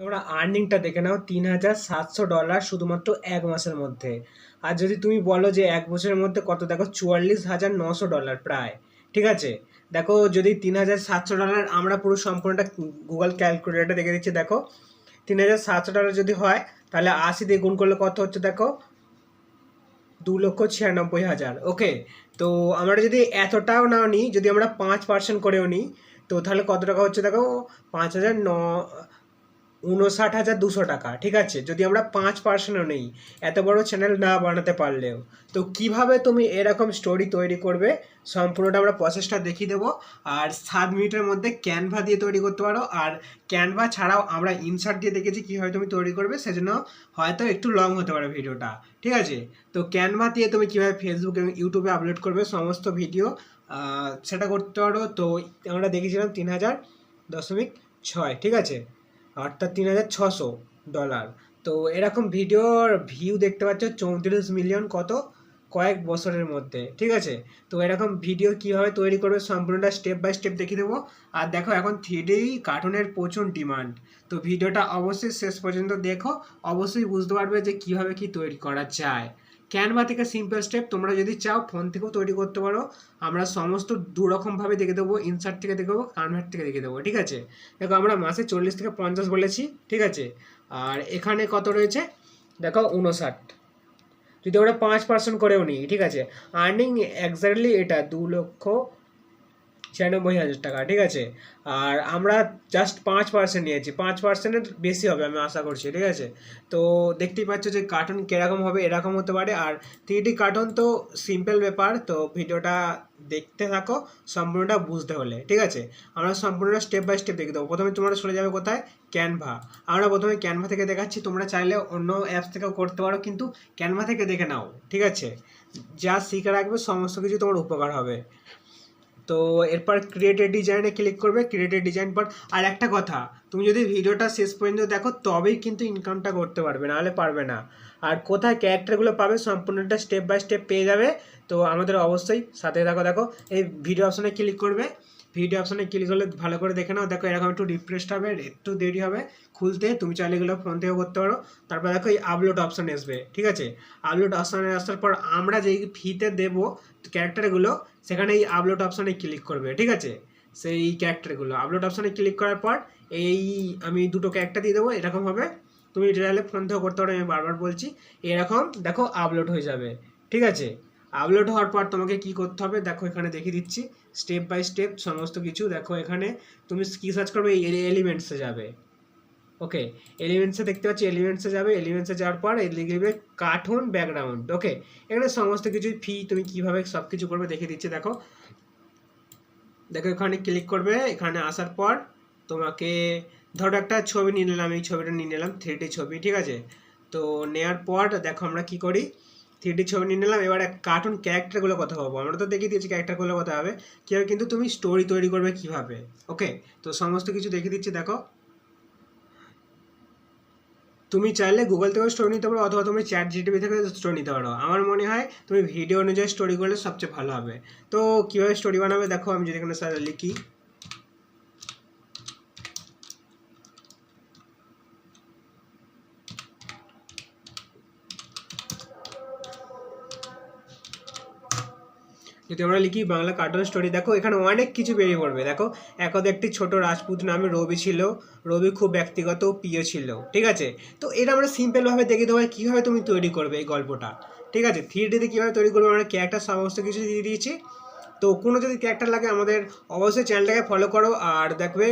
তোমরা আর্নিংটা দেখে নাও তিন হাজার সাতশো ডলার শুধুমাত্র এক মাসের মধ্যে। আর যদি তুমি বলো যে এক বছরের মধ্যে কত, দেখো চুয়াল্লিশ হাজার নশো ডলার প্রায়, ঠিক আছে? দেখো যদি তিন হাজার সাতশো ডলার আমরা পুরো সম্পূর্ণটা গুগল ক্যালকুলেটার দেখে দিচ্ছি, দেখো। তিন হাজার সাতশো ডলার যদি হয়, তাহলে আশি দিয়ে গুণ করলে কত হচ্ছে, দেখো? দু লক্ষ ছিয়ানব্বই হাজার ওকে তো আমরা যদি এতটাও না নিই, যদি আমরা পাঁচ পার্সেন্ট করেও নিই, তো তাহলে কত টাকা হচ্ছে, দেখো? পাঁচ হাজার ন উনষাট হাজার দুশো টাকা, ঠিক আছে? যদি আমরা পাঁচ পার্সেন্টও নেই, এত বড় চ্যানেল না বানাতে পারলেও। তো কীভাবে তুমি এরকম স্টোরি তৈরি করবে? সম্পূর্ণটা আমরা প্রসেসটা দেখিয়ে দেবো। আর সাত মিনিটের মধ্যে ক্যানভা দিয়ে তৈরি করতে পারো। আর ক্যানভা ছাড়াও আমরা ইনসার্ট দিয়ে দেখেছি কীভাবে তুমি তৈরি করবে, সেজন্য হয়তো একটু লং হতে পারে ভিডিওটা, ঠিক আছে? তো ক্যানভা দিয়ে তুমি কীভাবে ফেসবুক এবং ইউটিউবে আপলোড করবে, সমস্ত ভিডিও সেটা করতে পারো। তো আমরা দেখেছিলাম তিন হাজার দশমিক ছয়, ঠিক আছে? অর্থাৎ তিন হাজার ছশো ডলার তো এরকম ভিডিওর ভিউ দেখতে পাচ্ছ চৌত্রিশ মিলিয়ন কত? কয়েক বছরের মধ্যে, ঠিক আছে? তো এরকম ভিডিও কীভাবে তৈরি করবে সম্পূর্ণটা স্টেপ বাই স্টেপ দেখিয়ে দেবো। আর দেখো এখন থ্রিডি কার্টুনের প্রচুর ডিমান্ড তো ভিডিওটা অবশ্যই শেষ পর্যন্ত দেখো। অবশ্যই বুঝতে পারবে যে কীভাবে কি তৈরি করা যায়। ক্যানভা থেকে সিম্পল স্টেপ তোমরা যদি চাও ফোন থেকেও তৈরি করতে পারো, আমরা সমস্ত দুরকমভাবে দেখে দেবো ইনসার্ট থেকে দেখে দেবো কানভার্ট থেকে দেখে দেবো, ঠিক আছে? দেখো আমরা মাসে চল্লিশ থেকে পঞ্চাশ বলেছি, ঠিক আছে? আর এখানে কত রয়েছে? দেখো উনষাট যদি আমরা পাঁচ পার্সেন্ট করেও নিই, ঠিক আছে? আর্নিং এক্স্যাক্টলি এটা, দু লক্ষ ছিয়ানব্বই হাজার টাকা, ঠিক আছে? আর আমরা জাস্ট পাঁচ পার্সেন্ট নিয়েছি। পাঁচ পার্সেন্টের বেশি হবে, আমি আশা করছি, ঠিক আছে? তো দেখতেই পাচ্ছ যে কার্টুন কীরকম হবে, এরকম হতে পারে। আর থ্রি কার্টুন তো সিম্পল ব্যাপার, তো ভিডিওটা দেখতে থাকো, সম্পূর্ণটা বুঝতে হলে, ঠিক আছে? আমরা সম্পূর্ণটা স্টেপ বাই স্টেপ দেখে দেবো। প্রথমে তোমরা চলে যাবে কোথায়? ক্যানভা আমরা প্রথমে ক্যানভা থেকে দেখাচ্ছি, তোমরা চাইলে অন্য অ্যাপস থেকেও করতে পারো, কিন্তু ক্যানভা থেকে দেখে নাও, ঠিক আছে? যা শিখে রাখবে, সমস্ত কিছু তোমার উপকার হবে। তো এরপর ক্রিয়েটেড ডিজাইনে ক্লিক করবে ক্রিয়েটেড ডিজাইন পর আর একটা কথা, তুমি যদি ভিডিওটা শেষ পর্যন্ত দেখো, তবেই কিন্তু ইনকামটা করতে পারবে, নাহলে পারবে না। আর কোথায় ক্যারেক্টারগুলো পাবে, সম্পূর্ণটা স্টেপ বাই স্টেপ পেয়ে যাবে। তো আমাদের অবশ্যই সাথে দেখো দেখো। এই ভিডিও অপশনে ক্লিক করবে। ভিডিও অপশনে ক্লিক করলে ভালো করে দেখে নাও। দেখো এরকম একটু রিফ্রেশড হবে, একটু দেরি হবে। খুলতে তুমি চাইলে এগুলো ফোন থেকেও করতে পারো। তারপর দেখো এই আপলোড অপশন আসবে, ঠিক আছে? আপলোড অপশনে আসার পর আমরা যেই ফিতে দেবো ক্যারেক্টারগুলো সেখানে এই আপলোড অপশনে ক্লিক করবে, ঠিক আছে? সেই ক্যারেক্টারগুলো আপলোড অপশনে ক্লিক করার পর এই আমি দুটো ক্যারেক্টার দিয়ে দেবো, এরকম হবে। তুমি চাইলে ফোন থেকেও করতে পারো, আমি বারবার বলছি। এরকম দেখো আপলোড হয়ে যাবে, ঠিক আছে? আপলোড হওয়ার পর তোমাকে কি করতে হবে? দেখো এখানে দেখিয়ে দিচ্ছি। স্টেপ বাই স্টেপ সমস্ত কিছু দেখো এখানে। তুমি কি সার্চ করবে? এলিমেন্টসে যাবে। ওকে এলিমেন্টসে দেখতে পাচ্ছি এলিমেন্টসে যাবে। এলিমেন্টসে যাওয়ার পর লিখবে কার্টুন ব্যাকগ্রাউন্ড ওকে এখানে সমস্ত কিছু ফি তুমি কীভাবে সব কিছু করবে দেখিয়ে দিচ্ছি, দেখো। দেখো এখানে ক্লিক করবে। এখানে আসার পর তোমাকে ধরো একটা ছবি নিয়ে নিলাম। এই ছবিটা নিয়ে নিলাম থ্রি ছবি, ঠিক আছে? তো নেওয়ার পর দেখো আমরা কি করি? থ্রি ছবি নিয়ে নিলাম, এবার কার্টুন ক্যারেক্টারগুলো কথা বলব আমরা তো দেখিয়ে দিয়েছি ক্যারেক্টারগুলো কথা হবে কীভাবে কিন্তু তুমি স্টোরি তৈরি করবে কীভাবে ওকে তো সমস্ত কিছু দেখিয়ে দিচ্ছি, দেখো। তুমি চাইলে গুগল থেকেও স্টোরি নিতে পারো, অথবা তুমি চ্যাট জিটিভি থেকে স্টোরি নিতে পারো। আমার মনে হয় তুমি ভিডিও অনুযায়ী স্টোরি করলে সবচেয়ে ভালো হবে। তো কীভাবে স্টোরি বানাবে, দেখো, আমি যদি এখানে স্যার লিখি। যদি আমরা লিখি বাংলা কার্টুন স্টোরি দেখো এখানে অনেক কিছু বেরিয়ে পড়বে। দেখো একদা একটি ছোট রাজপুত নামে রবি ছিল। রবি খুব ব্যক্তিগত, প্রিয় ছিল। ঠিক আছে? তো এটা আমরা সিম্পলভাবে দেখে দেবো কীভাবে তুমি তৈরি করবে এই গল্পটা। ঠিক আছে? থ্রি ডিতে কীভাবে তৈরি করবে আমরা ক্যারেক্টার সমস্ত কিছু দিয়ে দিয়েছি। তো কোনো যদি ক্যারেক্টার লাগে আমাদের অবশ্যই চ্যানেলটাকে ফলো করো। আর দেখবে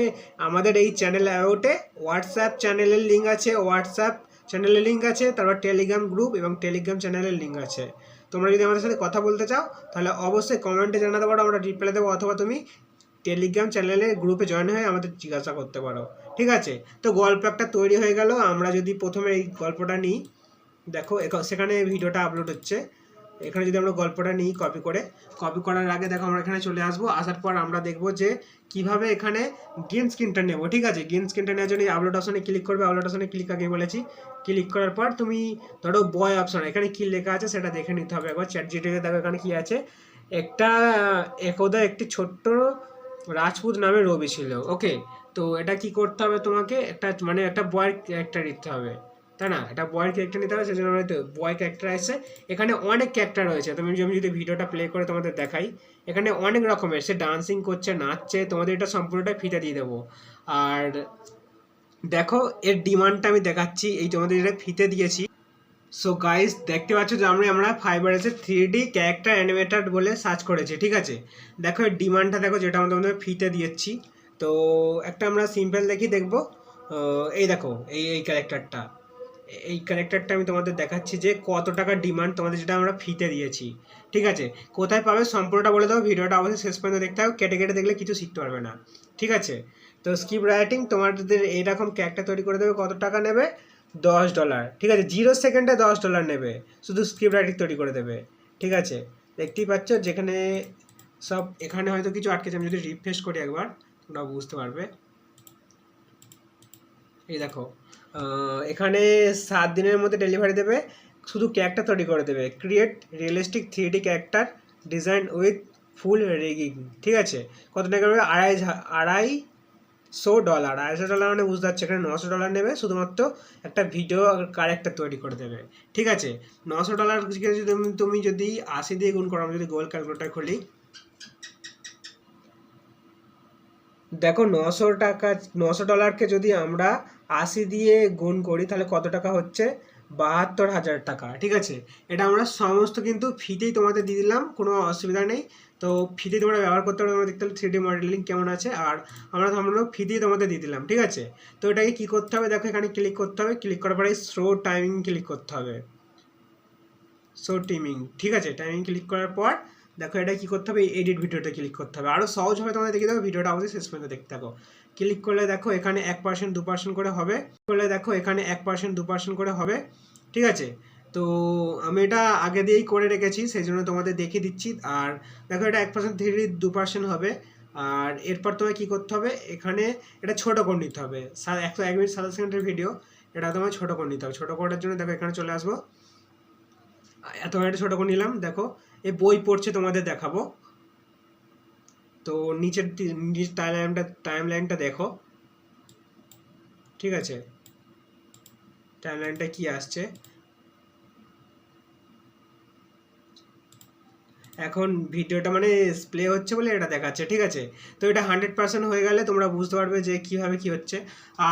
আমাদের এই চ্যানেল ওটে হোয়াটসঅ্যাপ চ্যানেলের লিঙ্ক আছে। হোয়াটসঅ্যাপ চ্যানেলের লিঙ্ক আছে, তারপর টেলিগ্রাম গ্রুপ এবং টেলিগ্রাম চ্যানেলের লিঙ্ক আছে। তোমরা যদি আমাদের সাথে কথা বলতে চাও, তাহলে অবশ্যই কমেন্টে জানাতে পারো, আমরা রিপ্লাই দেবো, অথবা তুমি টেলিগ্রাম চ্যানেলে গ্রুপে জয়েন হয়ে আমাদের জিজ্ঞাসা করতে পারো। ঠিক আছে? তো গল্প একটা তৈরি হয়ে গেল, আমরা যদি প্রথমে এই গল্পটা নিই, দেখো সেখানে ভিডিওটা আপলোড হচ্ছে। এখানে যদি আমরা গল্পটা নিই কপি করে কপি করার আগে দেখো আমরা এখানে চলে আসব, আসার পর আমরা দেখব যে কীভাবে এখানে গ্রিন স্ক্রিনটা নেব, ঠিক আছে? গ্রিন স্ক্রিনটা নেওয়ার জন্য আপলোড অপশনে ক্লিক করবে আপলোড অপশনে ক্লিক আগে বলেছি। ক্লিক করার পর তুমি ধরো বয় অপশন এখানে কি লেখা আছে সেটা দেখে নিতে হবে। একবার চ্যাট জিটিতে দেখো এখানে কি আছে। একটা, একদা একটি ছোট্ট রাজপুত নামে রবি ছিল ওকে তো এটা কি করতে হবে তোমাকে? একটা মানে একটা বয়ের ক্যারেক্টার দিতে হবে। তাই না? এটা বয়ের ক্যারেক্টার নিতে হবে, সেজন্য হয়তো বয় ক্যারেক্টার আছে। এখানে অনেক ক্যারেক্টার রয়েছে। তুমি আমি যদি ভিডিওটা প্লে করে তোমাদের দেখাই। এখানে অনেক রকমের, সে ডান্সিং করছে, নাচছে, তোমাদের এটা সম্পূর্ণটা ফিতে দিয়ে দেবো। আর দেখো, এর ডিমান্ডটা আমি দেখাচ্ছি, এই তোমাদের এটা ফিতে দিয়েছি। সো গাইস দেখতে পাচ্ছ যে আমরা আমরা ফাইবার এসে থ্রি ডি ক্যারেক্টার অ্যানিমেটেড বলে সার্চ করেছি, ঠিক আছে? দেখো, এর ডিমান্ডটা দেখো, যেটা আমরা তোমাদের ফিতে দিয়েছি। তো একটা আমরা সিম্পল দেখি, দেখব। এই দেখো, এই এই ক্যারেক্টারটা এই ক্যারেক্টারটা আমি তোমাদের দেখাচ্ছি যে কত টাকা ডিমান্ড তোমাদের যেটা আমরা ফিতে দিয়েছি। ঠিক আছে? কোথায় পাবে সম্পূর্ণটা বলে দেবো ভিডিওটা অবশ্যই শেষ পর্যন্ত দেখতে হবে কেটে কেটে দেখলে কিছু শিখতে পারবে না। ঠিক আছে? তো স্ক্রিপ্ট রাইটিং তোমাদের এইরকম ক্যারেক্টার তৈরি করে দেবে, কত টাকা নেবে? দশ ডলার ঠিক আছে? জিরো সেকেন্ডে দশ ডলার নেবে। শুধু স্ক্রিপ্ট রাইটিং তৈরি করে দেবে। ঠিক আছে? দেখতেই পাচ্ছ, যেখানে সব, এখানে হয়তো কিছু আটকেছে, আমি যদি রিফ্রেশ করি একবার, তোমরা বুঝতে পারবে। এই দেখো এখানে সাত দিনের মধ্যে ডেলিভারি দেবে। শুধু ক্যারেক্টার তৈরি করে দেবে। Create realistic three D character design with full rigging ঠিক আছে? কত টাকা নেবে? আড়াই ঝা- আড়াইশো ডলার আড়াইশো ডলার মানে বুঝতে পারছি এখানে নশো ডলার নেবে। শুধুমাত্র একটা ভিডিও ক্যারেক্টার তৈরি করে দেবে। ঠিক আছে? নশো ডলার যদি তুমি- তুমি যদি আশি দিয়ে গুণ করো, আমি যদি গোল ক্যালকুলেটার খুলি। দেখো, নশো টাকা, নশো ডলারকে যদি আমরা আশি দিয়ে গুণ করি, তাহলে কত টাকা হচ্ছে? বাহাত্তর হাজার টাকা, ঠিক আছে? এটা আমরা সমস্ত কিন্তু ফিতেই তোমাদের দিয়ে দিলাম, কোনো অসুবিধা নেই। তো ফিতে তোমরা ব্যবহার করতে পারো, তোমরা দেখতে থ্রি ডি মডেলিং কেমন আছে, আর আমরা আমরা ফিতেই তোমাদের দিয়ে দিলাম, ঠিক আছে? তো এটাকে কী করতে হবে? দেখো এখানে ক্লিক করতে হবে ক্লিক করার পরে স্লো টাইমিং ক্লিক করতে হবে। সো টাইমিং ঠিক আছে? টাইমিং ক্লিক করার পর দেখো এটা কি করতে হবে? এডিট ভিডিওটা ক্লিক করতে হবে। আরও সহজভাবে তোমাদের দেখিয়ে দেবো, ভিডিওটা অবশ্যই শেষ পর্যন্ত দেখতে থাকো। ক্লিক করলে দেখো এখানে এক পার্সেন্ট দু পার্সেন্ট করে হবে। করলে দেখো এখানে এক পার্সেন্ট দু পার্সেন্ট করে হবে। ঠিক আছে? তো আমি এটা আগে দিয়েই করে রেখেছি সেই জন্য তোমাদের দেখিয়ে দিচ্ছি। আর দেখো এটা এক পার্সেন্ট থ্রি দু পার্সেন্ট হবে। আর এরপর তোমায় কী করতে হবে? এখানে এটা ছোটো করে নিতে হবে। একশো এক মিনিট সাতাশ সেকেন্ডের ভিডিও এটা তোমায় ছোটো করে নিতে হবে। ছোটো করার জন্য দেখো এখানে চলে আসব। এত একটা ছোটো করে নিলাম। দেখো এই বই পড়ছে তোমাদের দেখাবো। তো নিচের নিচের টাইম লাইনটা টাইম লাইনটা দেখো। ঠিক আছে? টাইম লাইনটা কী আসছে? এখন ভিডিওটা মানে প্লে হচ্ছে বলে এটা দেখাচ্ছে, ঠিক আছে? তো এটা হান্ড্রেড পার্সেন্ট হয়ে গেলে তোমরা বুঝতে পারবে যে কীভাবে কী হচ্ছে।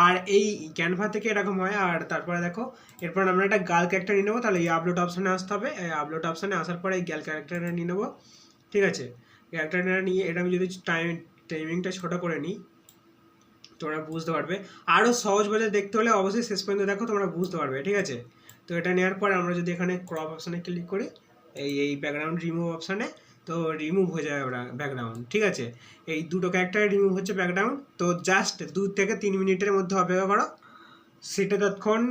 আর এই ক্যানভা থেকে এরকম হয়, আর তারপরে দেখো, এরপর আমরা একটা গার্ল ক্যারেক্টার নিয়ে নেব, তাহলে এই আপলোড অপশানে আসতে হবে। এই আপলোড অপশানে আসার পরে এই গ্যাল ক্যারেক্টারটা নিয়ে নেব। ঠিক আছে? ক্যারেক্টারটা নিয়ে এটা আমি যদি টাইম টাইমিংটা ছোটো করে নিই, তোমরা বুঝতে পারবে। আরও সহজভাবে দেখতে হলে অবশ্যই শেষ পর্যন্ত দেখো, তোমরা বুঝতে পারবে, ঠিক আছে? তো এটা নেওয়ার পর আমরা যদি এখানে ক্রপ অপশানে ক্লিক করি, এই এই ব্যাকগ্রাউন্ড রিমুভ অপশানে তো রিমুভ হয়ে যাবে ব্যাকগ্রাউন্ড ঠিক আছে? এই দুটো ক্যারেক্টার রিমুভ হচ্ছে ব্যাকগ্রাউন্ড তো জাস্ট দু থেকে তিন মিনিটের মধ্যে অপেক্ষা করো সেটা ততক্ষণ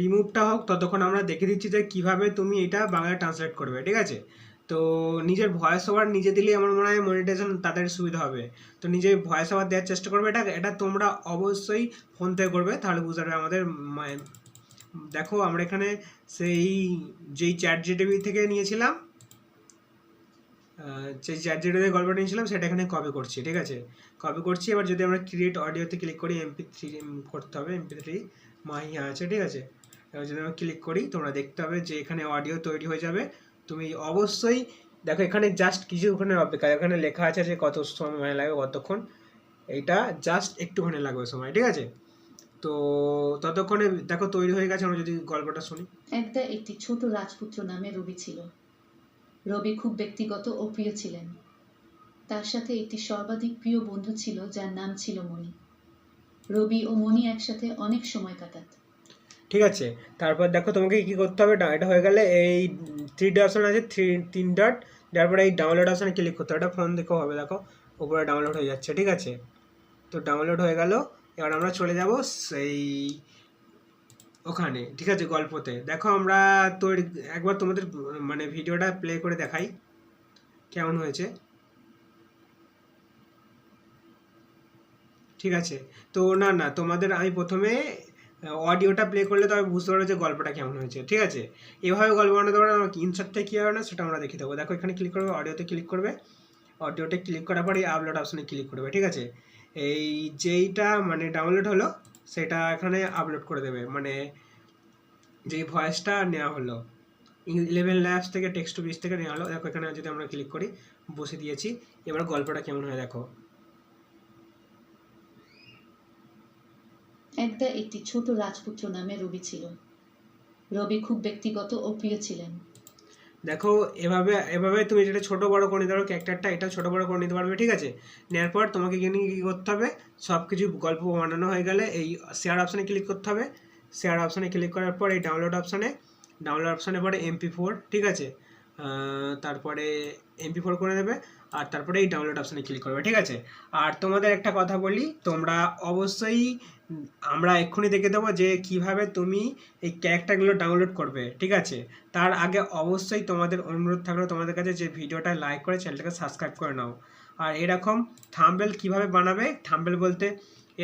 রিমুভটা হোক, ততক্ষণ আমরা দেখে দিচ্ছি যে কীভাবে তুমি এটা বাংলায় ট্রান্সলেট করবে, ঠিক আছে? তো নিজের ভয়েস ওভার নিজে দিলেই আমার মনে হয় মনিটাইজেশন তাদের সুবিধা হবে। তো নিজে ভয়েস ওভার দেওয়ার চেষ্টা করবে এটা এটা তোমরা অবশ্যই ফোন থেকে করবে, তাহলে বুঝতে পারবে আমাদের দেখো আমরা এখানে সেই, যেই চ্যাট জিটিভি থেকে নিয়েছিলাম যে চ্যাট জিটিভি গল্পটা নিয়েছিলাম, সেটা এখানে কপি করছি, ঠিক আছে? কপি করছি, এবার যদি আমরা ক্রিয়েট অডিওতে ক্লিক করি এমপি থ্রি করতে হবে এমপি থ্রি মাহিয়া আছে, ঠিক আছে? এবার যদি আমরা ক্লিক করি, তোমরা দেখতে হবে যে এখানে অডিও তৈরি হয়ে যাবে। তুমি অবশ্যই দেখো, এখানে জাস্ট কিছুক্ষণের অপেক্ষা, এখানে লেখা আছে যে কত সময় লাগবে, কতক্ষণ। এইটা জাস্ট একটুখানি লাগবে সময়, ঠিক আছে? তো ততক্ষণে দেখো, তৈরি হয়ে গেছে, আমরা যদি গল্পটা শুনি। একটা একটি ছোট রাজপুত্র নামে রবি ছিল। রবি খুব ব্যক্তিগত ও প্রিয় ছিলেন। তার সাথে একটি সর্বাধিক প্রিয় বন্ধু ছিল, যার নাম ছিল মণি। রবি ও মণি একসাথে অনেক সময় কাটাত। ঠিক আছে? তারপর দেখো তোমাকে কি করতে হবে? এটা হয়ে গেলে এই থ্রি ডট অপশন আছে থ্রি তিন ডট তারপরে এই ডাউনলোড অপশানে ক্লিক করতে হবে। এটা ফোন দেখেও হবে দেখো, উপরে ডাউনলোড হয়ে যাচ্ছে, ঠিক আছে? তো ডাউনলোড হয়ে গেল, এবার আমরা চলে যাব সেই ওখানে, ঠিক আছে, গল্পতে। দেখো আমরা তৈরি, একবার তোমাদের মানে ভিডিওটা প্লে করে দেখাই, কেমন হয়েছে। ঠিক আছে? তো না না, তোমাদের আমি প্রথমে অডিওটা প্লে করলে তবে বুঝতে পারবে যে গল্পটা কেমন হয়েছে, ঠিক আছে? এভাবে গল্প বানাতে পারো ইনসার্টটা কী হবে না সেটা আমরা দেখে দেবো। দেখো, এখানে ক্লিক করবে, অডিওতে ক্লিক করবে। অডিওতে ক্লিক করার পরে আপলোড অপশানে ক্লিক করবে, ঠিক আছে? এই যেইটা মানে ডাউনলোড হলো, সেটা এখানে আপলোড করে দেবে। মানে যেই ভয়েসটা নেওয়া হলো ইলেভেন ল্যাবস থেকে টেক্সট টু থেকে নেওয়া হলো। দেখো, এখানে যদি আমরা ক্লিক করি বসে দিয়েছি। এবার গল্পটা কেমন হয়, দেখো। একদা একটি ছোট রাজপুত্র নামে রবি ছিল। রবি খুব ব্যক্তিগত ও প্রিয় ছিলেন। দেখো, এভাবে এভাবে তুমি যেটা ছোট বড় করে নিতে পারো ক্যারেক্টারটা এটা ছোট বড় করে নিতে পারবে, ঠিক আছে? নেওয়ার পর তোমাকে এখানে কী করতে হবে সব কিছু গল্প বানানো হয়ে গেলে এই শেয়ার অপশানে ক্লিক করতে হবে। শেয়ার অপশানে ক্লিক করার পর এই ডাউনলোড অপশানে ডাউনলোড অপশানে পরে এমপি ফোর ঠিক আছে? তারপরে এমপি ফোর করে দেবে। আর তারপরে এই ডাউনলোড অপশানে ক্লিক করবে, ঠিক আছে? আর তোমাদের একটা কথা বলি, তোমরা অবশ্যই আমরা এক্ষুনি দেখে দেবো যে কীভাবে তুমি এই ক্যারেক্টারগুলো ডাউনলোড করবে, ঠিক আছে? তার আগে অবশ্যই তোমাদের অনুরোধ থাকল তোমাদের কাছে যে ভিডিওটা লাইক করে চ্যানেলটাকে সাবস্ক্রাইব করে নাও। আর এরকম থাম্বেল কীভাবে বানাবে থাম্বেল বলতে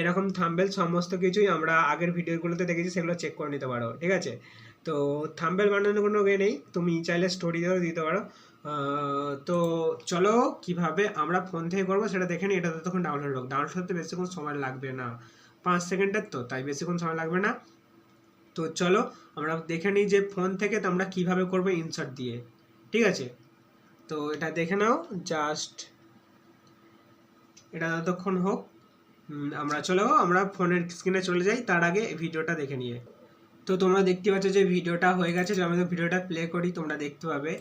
এরকম থাম্বেল সমস্ত কিছুই আমরা আগের ভিডিওগুলোতে দেখেছি, সেগুলো চেক করে নিতে পারো, ঠিক আছে? তো থাম্বেল বানানোর কোনো ওয়ে নেই, তুমি চাইলে স্টোরিতেও দিতে পারো। তো চলো কীভাবে আমরা ফোন থেকে করব সেটা দেখে নিই এটা তো তখন ডাউনলোড হোক। ডাউনলোড হতে বেশিক্ষণ সময় লাগবে না। পাঁচ সেকেন্ডের তো, তাই বেশিক্ষণ সময় লাগবে না। তো চলো আমরা দেখে নিই যে ফোন থেকে তো আমরা কীভাবে করব ইনসার্ট দিয়ে। ঠিক আছে? তো এটা দেখে নাও জাস্ট এটা যতক্ষণ হোক আমরা চলো, আমরা ফোনের স্ক্রিনে চলে যাই, তার আগে ভিডিওটা দেখে নিয়ে। তো তোমরা দেখতে পাচ্ছ যে ভিডিওটা হয়ে গেছে, যে আমাদের ভিডিওটা প্লে করি, তোমরা দেখতে পাবে।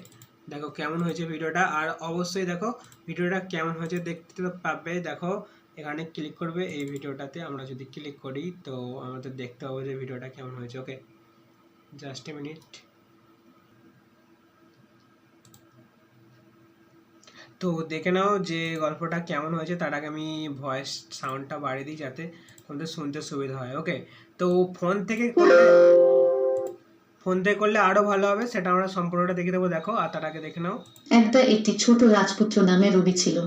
দেখো কেমন হয়েছে ভিডিওটা, আর অবশ্যই দেখো ভিডিওটা কেমন হয়েছে দেখতে পাবে। দেখো এখানে ক্লিক করবে এই ভিডিওটাতে, আমরা যদি ক্লিক করি তো আমাদের দেখতে হবে যে ভিডিওটা কেমন হয়েছে ওকে জাস্ট এ মিনিট তো দেখে নাও যে গল্পটা কেমন হয়েছে, তার আগে আমি ভয়েস সাউন্ডটা বাড়িয়ে দিই যাতে তোমাদের শুনতে সুবিধা হয় ওকে তো ফোন থেকে করলে ফোন থেকে করলে আরও ভালো হবে সেটা আমরা সম্পূর্ণটা দেখে দেবো দেখো আর তার আগে দেখে নাও। একটা একটি ছোট রাজপুত্র নামে রবি ছিল।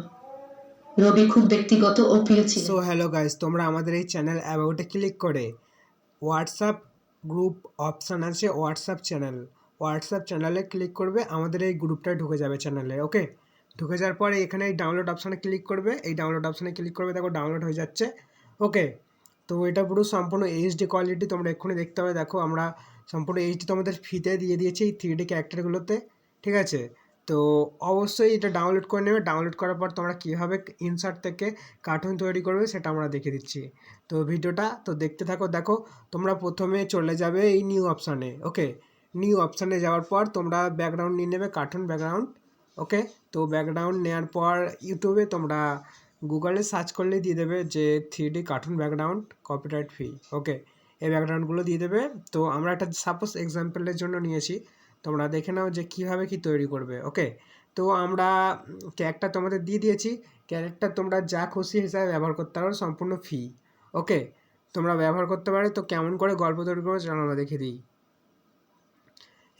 রবি খুব ব্যক্তিগত ও প্রিয় ছিল। সো হ্যালো গাইস তোমরা আমাদের এই চ্যানেল অ্যাবাউটে ক্লিক করে হোয়াটসঅ্যাপ গ্রুপ অপশান আছে হোয়াটসঅ্যাপ চ্যানেল হোয়াটসঅ্যাপ চ্যানেলে ক্লিক করবে আমাদের এই গ্রুপটা ঢুকে যাবে চ্যানেলে ওকে ঢুকে যাওয়ার পরে এখানে এই ডাউনলোড অপশানে ক্লিক করবে এই ডাউনলোড অপশানে ক্লিক করবে দেখো ডাউনলোড হয়ে যাচ্ছে ওকে তো এটা পুরো সম্পূর্ণ এইচডি কোয়ালিটি তোমরা এক্ষুনি দেখতে হবে দেখো আমরা সম্পূর্ণ এইচডি তোমাদের ফিতে দিয়ে দিয়েছে এই থ্রি ডি ক্যারেক্টারগুলোতে ঠিক আছে? তো অবশ্যই এটা ডাউনলোড করে নেবে। ডাউনলোড করার পর তোমরা কীভাবে ইনসার্ট থেকে কার্টুন তৈরি করবে সেটা আমরা দেখে দিচ্ছি। তো ভিডিওটা, তো দেখতে থাকো। দেখো, তোমরা প্রথমে চলে যাবে এই নিউ অপশানে ওকে নিউ অপশানে যাওয়ার পর তোমরা ব্যাকগ্রাউন্ড নিয়ে নেবে কার্টুন ব্যাকগ্রাউন্ড ওকে তো ব্যাকগ্রাউন্ড নেওয়ার পর ইউটিউবে তোমরা গুগলে সার্চ করলেই দিয়ে দেবে যে three D cartoon background copyright free okay এই ব্যাকগ্রাউন্ডগুলো দিয়ে দেবে। তো আমরা একটা সাপোজ এক্সাম্পলের জন্য নিয়েছি। তোমরা দেখে নাও যে কীভাবে কি তৈরি করবে ওকে তো আমরা ক্যারেক্টার তোমাদের দিয়ে দিয়েছি। ক্যারেক্টার তোমরা যা খুশি হিসাবে ব্যবহার করতে পারো, সম্পূর্ণ ফি ওকে তোমরা ব্যবহার করতে পারো, তো কেমন করে গল্প তৈরি করবে চলো আমরা দেখে দিই।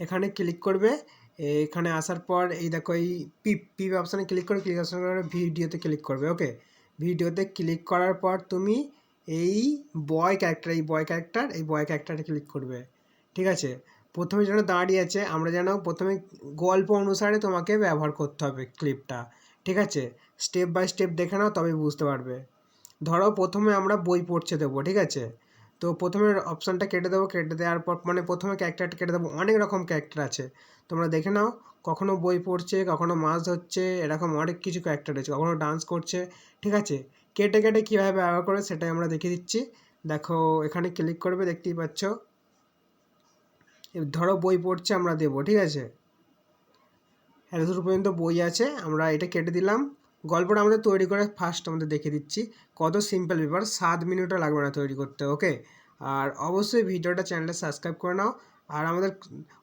এখানে ক্লিক করবে, এখানে আসার পর এই দেখো এই পিপ পিপ অপশানে ক্লিক করে ক্লিক অপশানে ভিডিওতে ক্লিক করবে ওকে ভিডিওতে ক্লিক করার পর তুমি এই বয় ক্যারেক্টার এই বয় ক্যারেক্টার এই বয় ক্যারেক্টারে ক্লিক করবে। ঠিক আছে? প্রথমে যেন দাঁড়িয়ে আছে আমরা যেন প্রথমে গল্প অনুসারে তোমাকে ব্যবহার করতে হবে ক্লিপটা ঠিক আছে? স্টেপ বাই স্টেপ দেখে নাও তবে বুঝতে পারবে। ধরো প্রথমে আমরা বই পড়ছে দেবো, ঠিক আছে? তো প্রথমে অপশানটা কেটে দেবো, কেটে দেওয়ার পর মানে প্রথমে ক্যারেক্টারটা কেটে দেবো, অনেক রকম ক্যারেক্টার আছে। তোমরা দেখে নাও, কখনো বই পড়ছে, কখনো মাছ ধরছে, এরকম অনেক কিছু ক্যারেক্টার আছে, কখনো ডান্স করছে, ঠিক আছে? কেটে কেটে কীভাবে ব্যবহার করে সেটাই আমরা দেখিয়ে দিচ্ছি। দেখো, এখানে ক্লিক করবে, দেখতেই পাচ্ছ। ধরো বই পড়ছে, আমরা দেবো, ঠিক আছে? এত দূর পর্যন্ত বই আছে, আমরা এটা কেটে দিলাম। গল্পটা আমাদের তৈরি করে ফার্স্ট আমাদের দেখে দিচ্ছি। কত সিম্পল ব্যাপার সাত মিনিটও লাগবে না তৈরি করতে ওকে আর অবশ্যই ভিডিওটা চ্যানেলটা সাবস্ক্রাইব করে নাও। আর আমাদের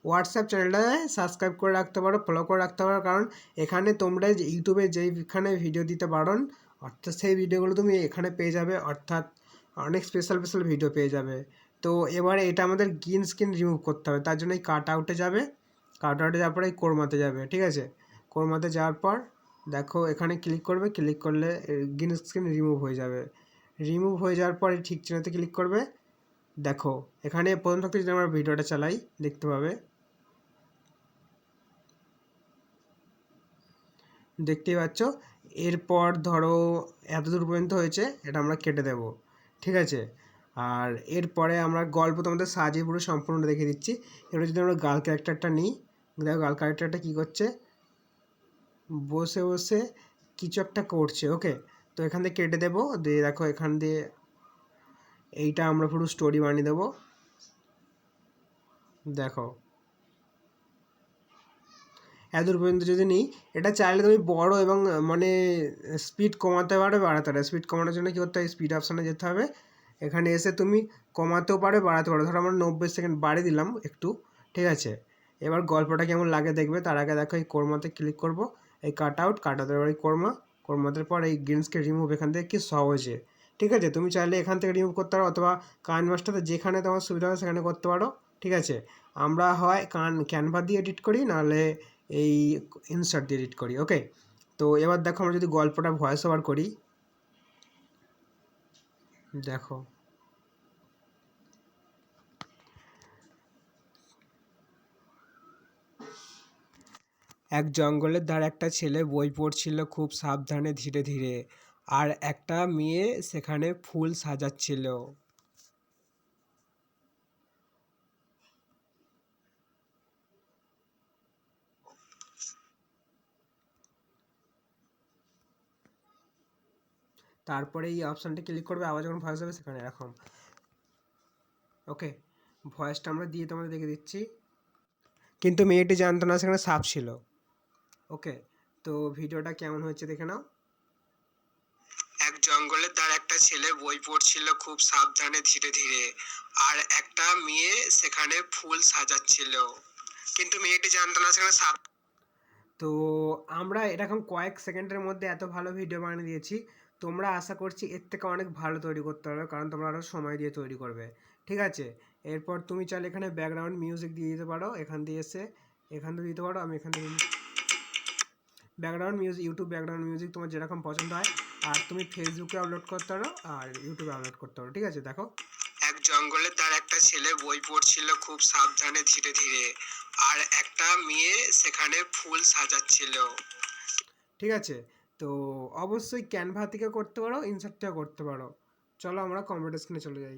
হোয়াটসঅ্যাপ চ্যানেলটায় সাবস্ক্রাইব করে রাখতে পারো ফলো করে রাখতে পারো, কারণ এখানে তোমরা ইউটিউবে যেইখানে ভিডিও দিতে বারণ অর্থাৎ সেই ভিডিওগুলো তুমি এখানে পেয়ে যাবে, অর্থাৎ অনেক স্পেশাল স্পেশাল ভিডিও পেয়ে যাবে। তো এবারে এটা আমাদের গ্রিন স্ক্রিন রিমুভ করতে হবে, তার জন্য এই কাট আউটে যাবে। কাট আউটে যাওয়ার পরে এই কোরমাতে যাবে, ঠিক আছে? কোরমাতে যাওয়ার পর দেখো এখানে ক্লিক করবে ক্লিক করলে গ্রিন স্ক্রিন রিমুভ হয়ে যাবে। রিমুভ হয়ে যাওয়ার পর ঠিক চিহ্নতে ক্লিক করবে। দেখো, এখানে প্রথম থাকতে যদি আমরা ভিডিওটা চালাই, দেখতে পাবে। দেখতেই পাচ্ছ? এরপর ধরো এত দূর পর্যন্ত হয়েছে, এটা আমরা কেটে দেব, ঠিক আছে? আর এরপরে আমরা গল্প তোমাদের সাজিয়ে পুরো সম্পূর্ণ দেখে দিচ্ছি। এবার যদি আমরা গার্ল ক্যারেক্টারটা নিই, দেখো গার্ল ক্যারেক্টারটা কী করছে? বসে বসে কিছু একটা করছে ওকে তো এখান থেকে কেটে দেবো, দিয়ে দেখো এখান দিয়ে এইটা আমরা পুরো স্টোরি বানিয়ে দেবো। দেখো এতদূর পর্যন্ত যদি নিই, এটা চাইলে তুমি বড় এবং মানে স্পিড কমাতে পারো বাড়াতে পারো স্পিড কমানোর জন্য কী করতে হবে? স্পিড অপশানে যেতে হবে। এখানে এসে তুমি কমাতেও পারো বাড়াতে পারো। ধরো আমরা নব্বই সেকেন্ড বাড়িয়ে দিলাম একটু, ঠিক আছে? এবার গল্পটা কেমন লাগে দেখবে, তার আগে দেখো এই কর্মাতে ক্লিক করব। এই কাট আউট কাট আউটের পর এই কর্মা কর্মাতের পর এই গ্রিনসকে রিমুভ এখান থেকে কি সহজে। ঠিক আছে? তুমি চাইলে এখান থেকে রিমুভ করতে পারো অথবা কান মাস্টারতে যেখানে তোমার সুবিধা হয় সেখানে করতে পারো। ঠিক আছে? আমরা হয় কান ক্যানভা দিয়ে এডিট করি, নাহলে এই ইনসার্ট দিয়ে এডিট করি ওকে তো এবার দেখো আমরা যদি গল্পটা ভয়েস ওভার করি, দেখো। এক জঙ্গলের ধারে একটা ছেলে বই পড়ছিল খুব সাবধানে ধীরে ধীরে, আর একটা মেয়ে সেখানে ফুল সাজাচ্ছিল। তারপরে এই অপশানটি ক্লিক করবে আবার যখন ভয়েস হবে সেখানে এরকম। ওকে ভয়েসটা আমরা দিয়ে তোমাদের দেখে দিচ্ছি। কিন্তু মেয়েটি জানতো না সেখানে সাপ ছিল। ওকে তো ভিডিওটা কেমন হয়েছে দেখে নাও। এক জঙ্গলের ধারে একটা ছেলে বই পড়ছিল খুব সাবধানে ধীরে ধীরে। আর একটা মেয়ে সেখানে ফুল সাজাচ্ছিল। কিন্তু মেয়েটি জানতো না সেখানে সাপ তো আমরা এরকম কয়েক সেকেন্ডের মধ্যে এত ভালো ভিডিও বানিয়ে দিয়েছি। তোমরা আশা করছি এর থেকে অনেক ভালো তৈরি করতে পারবে কারণ তোমরা আরও সময় দিয়ে তৈরি করবে। ঠিক আছে? এরপর তুমি চাইলে এখানে ব্যাকগ্রাউন্ড মিউজিক দিয়ে দিতে পারো এখান দিয়ে এসে এখান থেকে দিতে পারো আমি এখান থেকে background music YouTube background music তোমার যেরকম পছন্দ হয় আর তুমি ফেসবুকে আপলোড করতে পারো আর ইউটিউবে আপলোড করতে পারো ঠিক আছে? দেখো। এক জঙ্গলে তার একটা ছেলে বই পড়ছিল খুব সাবধানে ধীরে ধীরে আর একটা মেয়ে সেখানে ফুল সাজাচ্ছিল। ঠিক আছে? তো অবশ্যই ক্যানভা থেকে করতে পারো ইনসার্ট থেকে করতে পারো। চলো আমরা কম্পিউটার স্ক্রিনে চলে যাই।